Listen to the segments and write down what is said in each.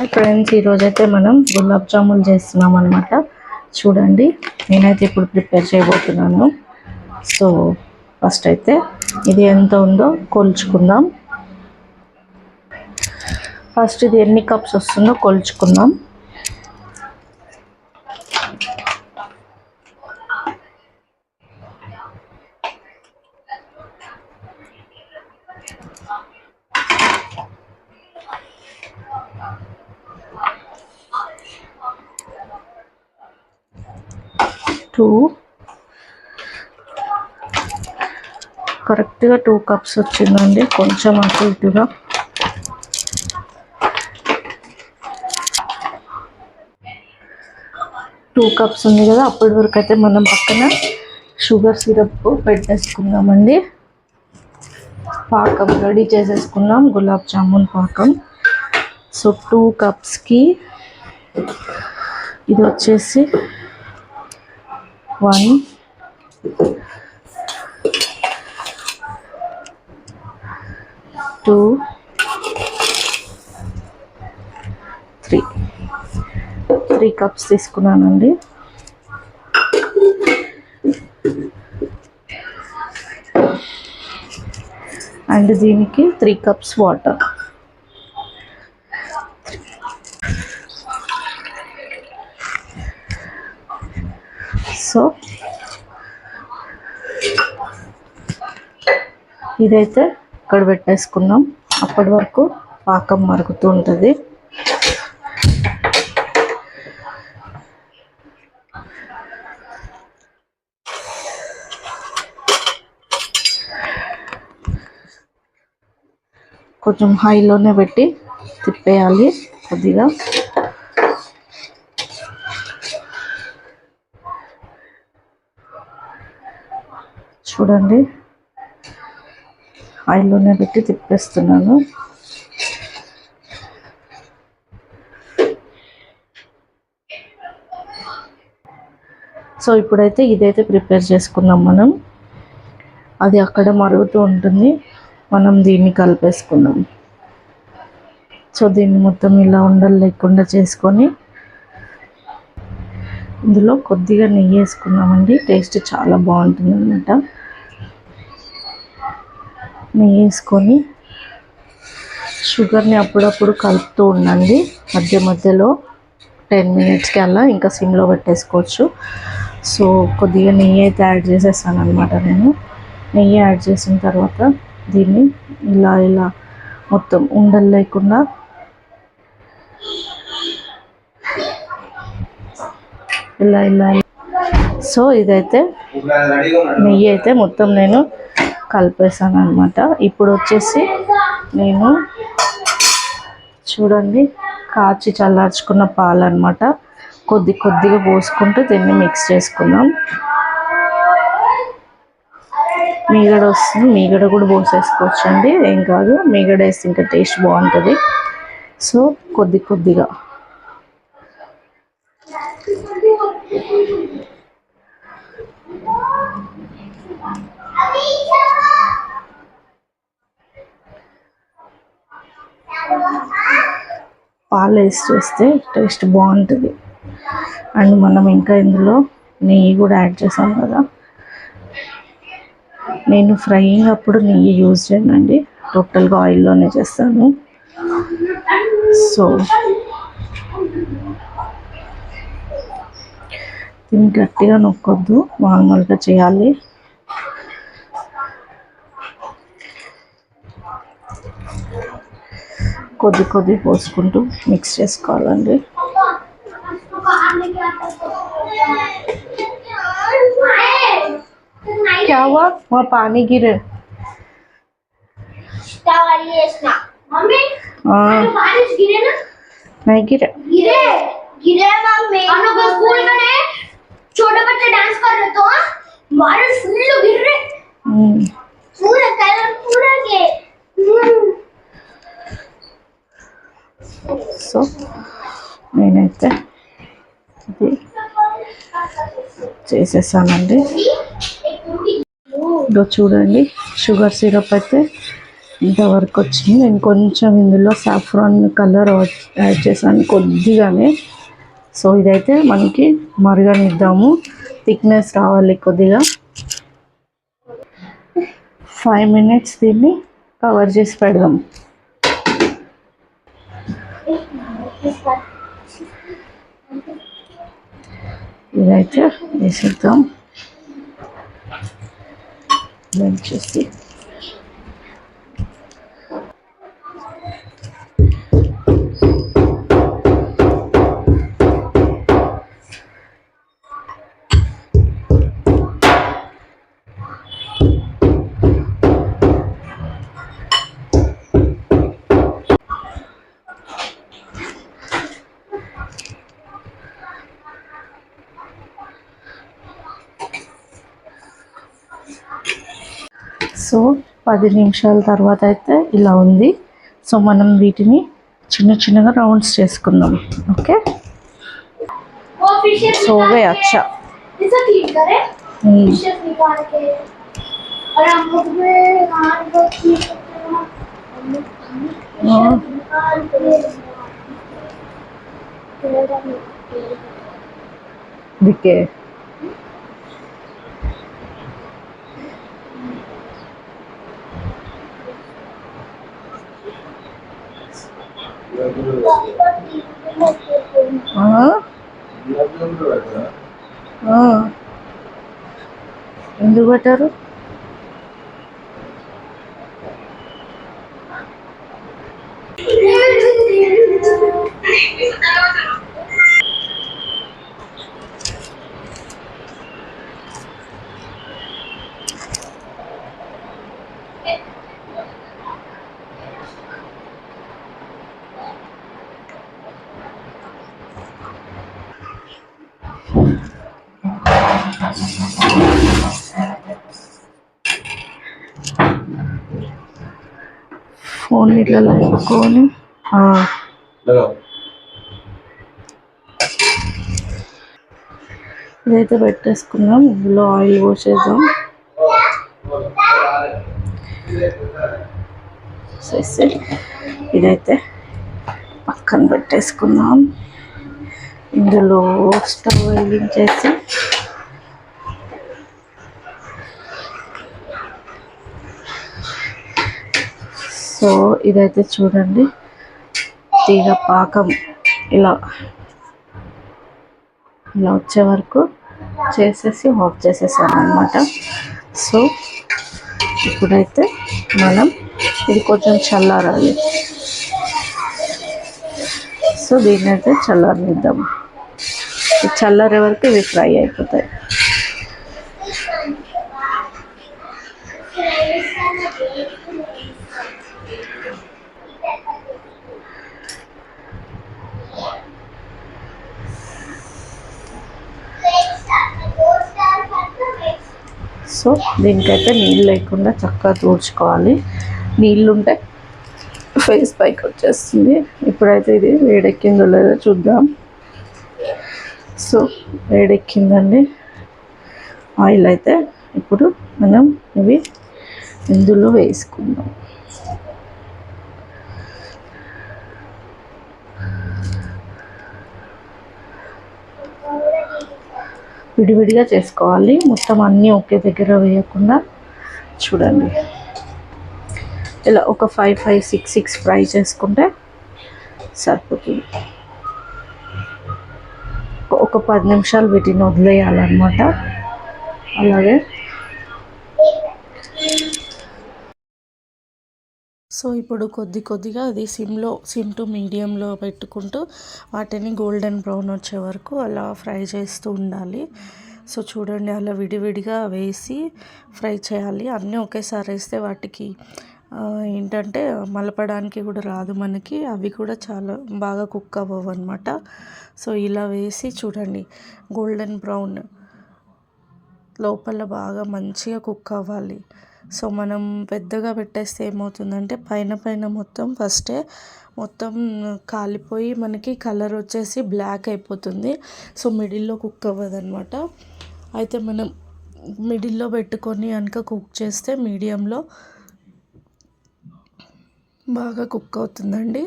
Hi friends ఈరోజైతే మనం గులాబ్ జామున్ చేస్తున్నాం అనమాట చూడండి నేనైతే ఇప్పుడు ప్రిపేర్ చేయబోతున్నాను. సో ఫస్ట్ అయితే ఇది ఎంత ఉందో కొలుచుకుందాం. ఫస్ట్ ఇది ఎన్ని కప్స్ వస్తుందో కొలుచుకుందాం. టూ. కరెక్ట్గా టూ కప్స్ వచ్చిందండి కొంచెం అటు ఇటుగా. టూ కప్స్ ఉంది కదా అప్పటి వరకు అయితే మనం పక్కన షుగర్ సిరప్ పెట్టేసుకుందామండి. పాకం రెడీ చేసేసుకున్నాం గులాబ్ జామున్ పాకం. సో టూ కప్స్కి ఇది వచ్చేసి one two three three cups తీసుకున్నానండి. అండ్ దీనికి త్రీ కప్స్ వాటర్ సో ఇదైతే ఇక్కడ పెట్టేసుకుందాం అప్పటి వరకు పాకం మరుగుతూ ఉంటుంది. కొంచెం హైలోనే పెట్టి తిప్పేయాలి కొద్దిగా. చూడండి. ఆయిల్లోనే పెట్టి తిప్పేస్తున్నాను. సో ఇప్పుడైతే ఇదైతే ప్రిపేర్ చేసుకున్నాం మనం. అది అక్కడ మరుగుతూ ఉంటుంది. మనం దీన్ని కలిపేసుకున్నాం. సో దీన్ని మొత్తం ఇలా ఉండలు లేకుండా చేసుకొని ఇందులో కొద్దిగా నెయ్యి వేసుకున్నామండి. టేస్ట్ చాలా బాగుంటుంది అనమాట నెయ్యి వేసుకొని షుగర్ని అప్పుడప్పుడు కలుపుతూ ఉండండి. మధ్య మధ్యలో టెన్ మినిట్స్కి అలా ఇంకా సిమ్లో పెట్టేసుకోవచ్చు. సో కొద్దిగా నెయ్యి అయితే యాడ్ చేసేస్తాను అనమాట నేను. నెయ్యి యాడ్ చేసిన తర్వాత దీన్ని ఇలా ఇలా మొత్తం ఉండలు లేకుండా ఇలా ఇలా. సో ఇదైతే నెయ్యి అయితే మొత్తం నేను కలిపేసాను అనమాట ఇప్పుడు వచ్చేసి నేను చూడండి కాచి చల్లార్చుకున్న పాలు అనమాట కొద్ది కొద్దిగా పోసుకుంటూ దీన్ని మిక్స్ చేసుకుందాం. మీగడ వస్తుంది మీగడ కూడా పోసేసుకోవచ్చండి. ఏం కాదు మీగడ వేస్తే ఇంకా టేస్ట్ బాగుంటుంది. సో కొద్ది కొద్దిగా. పాలు వేసి చేస్తే టేస్ట్ బాగుంటుంది. అండ్ మనం ఇంకా ఇందులో నెయ్యి కూడా యాడ్ చేసాం కదా. నేను ఫ్రైయింగ్ అప్పుడు నెయ్యి యూజ్ చేయనండి. టోటల్గా ఆయిల్లోనే చేస్తాను. సో దీన్ని గట్టిగా నొక్కొద్దు. నార్మల్గా చేయాలి. కొద్ది కొద్ది పోసుకుంటూ మిక్స్ చేసుకోవాలండి क्या हुआ वहाँ पानी गिरे वाली है इसना मम्मी हाँ बारिश गिरे ना नहीं गिरे गिरे गिरे मम्मी हम लोग स्कूल गए छोटे बच्चे डांस कर रहे तो हाँ? बारिश फुल गिर रहे हम्म, पूरा कलर पूरा के हम्म। సో నేనైతే ఇది చేసేసానండి. ఇదో చూడండి షుగర్ సిరప్ అయితే ఇంతవరకు వచ్చింది. నేను కొంచెం ఇందులో సాఫ్రాన్ కలర్ యాడ్ చేశాను కొద్దిగానే. సో ఇదైతే మనకి మరగనిద్దాము. థిక్నెస్ రావాలి కొద్దిగా. ఫైవ్ మినిట్స్ దీన్ని కవర్ చేసి పెడదాం. ఇదైతే వేసేద్దాం చేసి పది నిమిషాల తర్వాత అయితే ఇలా ఉంది. సో మనం వీటిని చిన్న చిన్నగా రౌండ్స్ చేసుకుందాం. ఓకే? సోవే అచ్చా. దిక్కే. ఎందుకు పెట్టారు? Lego. ఇదైతే పెట్టేసుకున్నాం ఇందులో ఆయిల్ పోసేద్దాం. చేసి ఇదైతే పక్కన పెట్టేసుకుందాం. ఇందులో స్టవ్ వెలిగించేసి సో ఇదైతే చూడండి. తీగ పాకం ఇలా ఇలా వచ్చే వరకు చేసేసి ఆఫ్ చేసేసాను అనమాట సో ఇప్పుడైతే మనం ఇది కొంచెం చల్లారాలి. సో దీన్ని అయితే చల్లారనిద్దాం చల్లారే వరకు ఇవి ఫ్రై అయిపోతాయి. సో దీనికైతే నీళ్ళు లేకుండా చక్కగా తూడ్చుకోవాలి. నీళ్ళు ఉంటే ఫేస్ పైకి వచ్చేస్తుంది. ఇప్పుడైతే ఇది వేడెక్కిందో లేదో చూద్దాం. సో వేడెక్కిందండి. ఆయిల్ అయితే ఇప్పుడు మనం ఇవి ఇందులో వేసుకుందాం. విడివిడిగా చేసుకోవాలి. మొత్తం అన్నీ ఒకే దగ్గర వేయకుండా చూడండి. ఇలా ఒక five five six six fry చేసుకుంటే సరిపోతుంది. ఒక- ఒక పది నిమిషాలు వీటిని వదిలేయాలన్నమాట. అలాగే సో ఇప్పుడు కొద్ది కొద్దిగా అది సిమ్లో సిమ్ టు మీడియంలో పెట్టుకుంటూ వాటిని గోల్డెన్ బ్రౌన్ వచ్చే వరకు అలా ఫ్రై చేస్తూ ఉండాలి. సో చూడండి అలా విడివిడిగా వేసి ఫ్రై చేయాలి. అన్నీ ఒకేసారి వేస్తే వాటికి ఏంటంటే మలపడానికి కూడా రాదు మనకి. అవి కూడా చాలా బాగా కుక్ అవ్వవు అనమాట సో ఇలా వేసి చూడండి గోల్డెన్ బ్రౌన్ లోపల బాగా మంచిగా కుక్ అవ్వాలి. సో మనం పెద్దగా పెట్టేస్తే ఏమవుతుందంటే పైన పైన మొత్తం ఫస్టే మొత్తం కాలిపోయి మనకి కలర్ వచ్చేసి బ్లాక్ అయిపోతుంది. సో మిడిల్లో కుక్ అవ్వదనమాట అయితే మనం మిడిల్లో పెట్టుకొని కనుక కుక్ చేస్తే మీడియంలో బాగా కుక్ అవుతుందండి.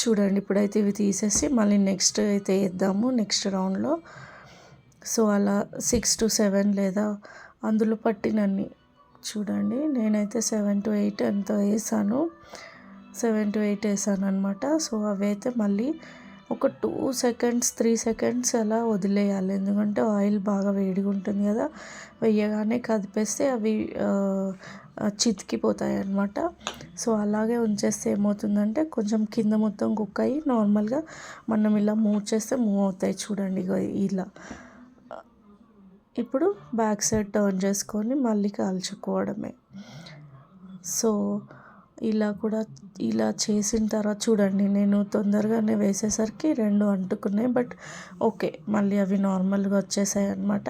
చూడండి ఇప్పుడైతే ఇవి తీసేసి మళ్ళీ నెక్స్ట్ అయితే వేద్దాము నెక్స్ట్ రౌండ్లో. సో అలా సిక్స్ టు సెవెన్ లేదా అందులో పట్టినన్ని. చూడండి నేనైతే సెవెన్ టు ఎయిట్ ఎంత వేసాను. సెవెన్ టు ఎయిట్ వేసాను అనమాట సో అవి అయితే మళ్ళీ ఒక టూ సెకండ్స్ త్రీ సెకండ్స్ అలా వదిలేయాలి. ఎందుకంటే ఆయిల్ బాగా వేడిగా ఉంటుంది కదా. వేయగానే కదిపేస్తే అవి చితికిపోతాయి అన్నమాట సో అలాగే ఉంచేస్తే ఏమవుతుందంటే కొంచెం కింద మొత్తం కుక్ అయ్యి నార్మల్గా మనం ఇలా మూవ్ చేస్తే మూవ్ అవుతాయి చూడండి ఇలా. ఇప్పుడు బ్యాక్ సైడ్ టర్న్ చేసుకొని మళ్ళీ కాల్చుకోవడమే. సో ఇలా కూడా ఇలా చేసిన తర్వాత చూడండి నేను తొందరగానే వేసేసరికి రెండు అంటుకున్నాయి బట్ ఓకే మళ్ళీ అవి నార్మల్గా వచ్చేసాయి అనమాట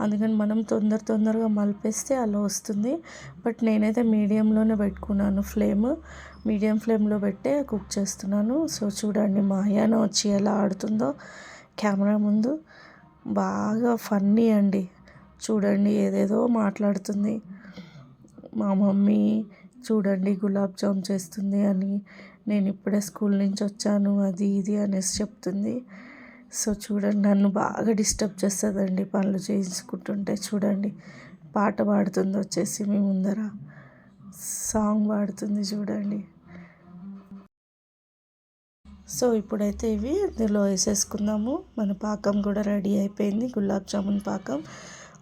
అందుకని మనం తొందర తొందరగా మలిపేస్తే అలా వస్తుంది. బట్ నేనైతే మీడియంలోనే పెట్టుకున్నాను ఫ్లేమ్. మీడియం ఫ్లేమ్లో పెట్టే కుక్ చేస్తున్నాను. సో చూడండి మా అయ్యాన వచ్చి ఎలా ఆడుతుందో కెమెరా ముందు. బాగా ఫన్నీ అండి. చూడండి ఏదేదో మాట్లాడుతుంది. మా మమ్మీ చూడండి గులాబ్ జామ్ చేస్తుంది అని నేను ఇప్పుడే స్కూల్ నుంచి వచ్చాను అది ఇది అనేసి చెప్తుంది. సో చూడండి నన్ను బాగా డిస్టర్బ్ చేస్తుందండి పనులు చేయించుకుంటుంటే చూడండి. పాట పాడుతుంది వచ్చేసి మీ ముందర. సాంగ్ పాడుతుంది చూడండి. సో ఇప్పుడైతే ఇవి ఇందులో వేసేసుకుందాము. మన పాకం కూడా రెడీ అయిపోయింది. గులాబ్ జామున్ పాకం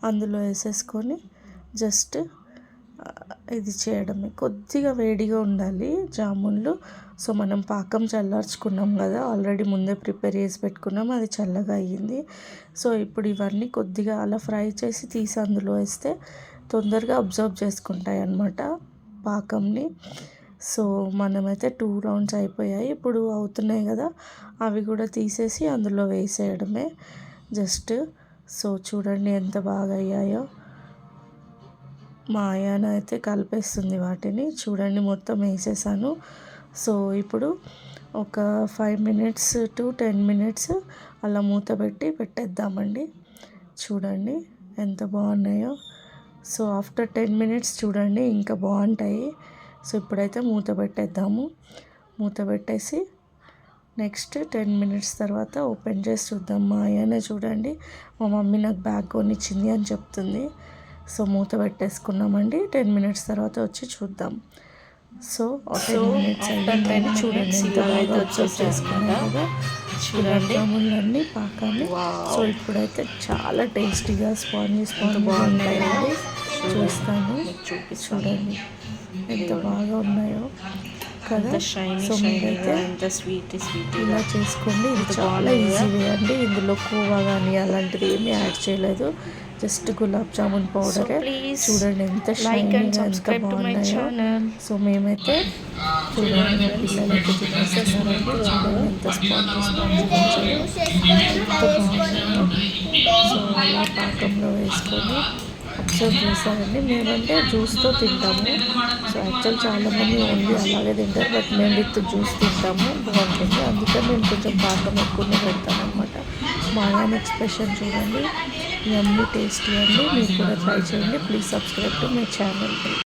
అందులో వేసేసుకొని జస్ట్ ఇది చేయడమే. కొద్దిగా వేడిగా ఉండాలి జామున్లు. సో మనం పాకం చల్లార్చుకున్నాం కదా ఆల్రెడీ ముందే ప్రిపేర్ చేసి పెట్టుకున్నాం. అది చల్లగా అయ్యింది. సో ఇప్పుడు ఇవన్నీ కొద్దిగా అలా ఫ్రై చేసి తీసి అందులో వేస్తే తొందరగా అబ్జర్వ్ చేసుకుంటాయి అన్నమాట పాకంని. సో మనమైతే టూ రౌండ్స్ అయిపోయాయి. ఇప్పుడు అవుతున్నాయి కదా అవి కూడా తీసేసి అందులో వేసేయడమే జస్ట్. సో చూడండి ఎంత బాగా అయ్యాయో. మా ఆయన అయితే కలిపేస్తుంది వాటిని. చూడండి మొత్తం వేసేసాను. సో ఇప్పుడు ఒక five minutes to ten minutes అలా మూత పెట్టి పెట్టేద్దామండి. చూడండి ఎంత బాగున్నాయో. సో ఆఫ్టర్ టెన్ మినిట్స్ చూడండి ఇంకా బాగుంటాయి. సో ఇప్పుడైతే మూత పెట్టేద్దాము. మూత పెట్టేసి నెక్స్ట్ టెన్ మినిట్స్ తర్వాత ఓపెన్ చేసి చూద్దాం. మా ఆయనే చూడండి. మా మమ్మీ నాకు బ్యాగ్ కొనిచ్చింది అని చెప్తుంది. సో మూత పెట్టేసుకున్నామండి. టెన్ మినిట్స్ తర్వాత వచ్చి చూద్దాం. సో టెన్ మినిట్స్ అయ్యిందని చూడండి ఎంత బాగా అబ్జర్వ్ చేసుకున్నాం కదా. చూడండి. అన్నీ పాకాన్ని. సో ఇప్పుడైతే చాలా టేస్టీగా స్పాంజీ స్పాంజ్ బాగుంటాయండి చూస్తాను. చూడండి. ఎంత బాగా ఉన్నాయో కదా. సో మీరైతే ఎంత స్వీట్ స్వీట్ ఇలా చేసుకోండి. ఇది చాలా ఈజీ వే అండి. ఇందులో కోవా కానీ అలాంటిది ఏమీ యాడ్ చేయలేదు. జస్ట్ గులాబ్ జామున్ పౌడరే చూడండి ఎంత లైక్ అండ్ షైనింగ్ ఎంత సబ్స్క్రైబ్ టు మై బాగున్నాయో. ఛానల్ సో మేమైతే చూడండి పిల్లలకి తినేసేసారండి ఎంత స్పాంజీ వచ్చాయో ఎంత బాగున్నాయో సో అలా పాకంలో వేసుకొని సో చూసామండి మేమంటే జ్యూస్తో తింటాము. సో యాక్చువల్ చాలామంది ఓన్లీ అలాగే తింటారు. బట్ మేము విత్ జ్యూస్ తింటాము. బాగుంటుంది. అందుకని మేము కొంచెం పాకం ఎక్కువనే పెడతామన్నమాట అనమాట మా ఆయన ఎక్స్ప్రెషన్ చూడండి. ఇవన్నీ టేస్టీ అండి. మీరు కూడా ట్రై చేయండి. Please subscribe to my channel.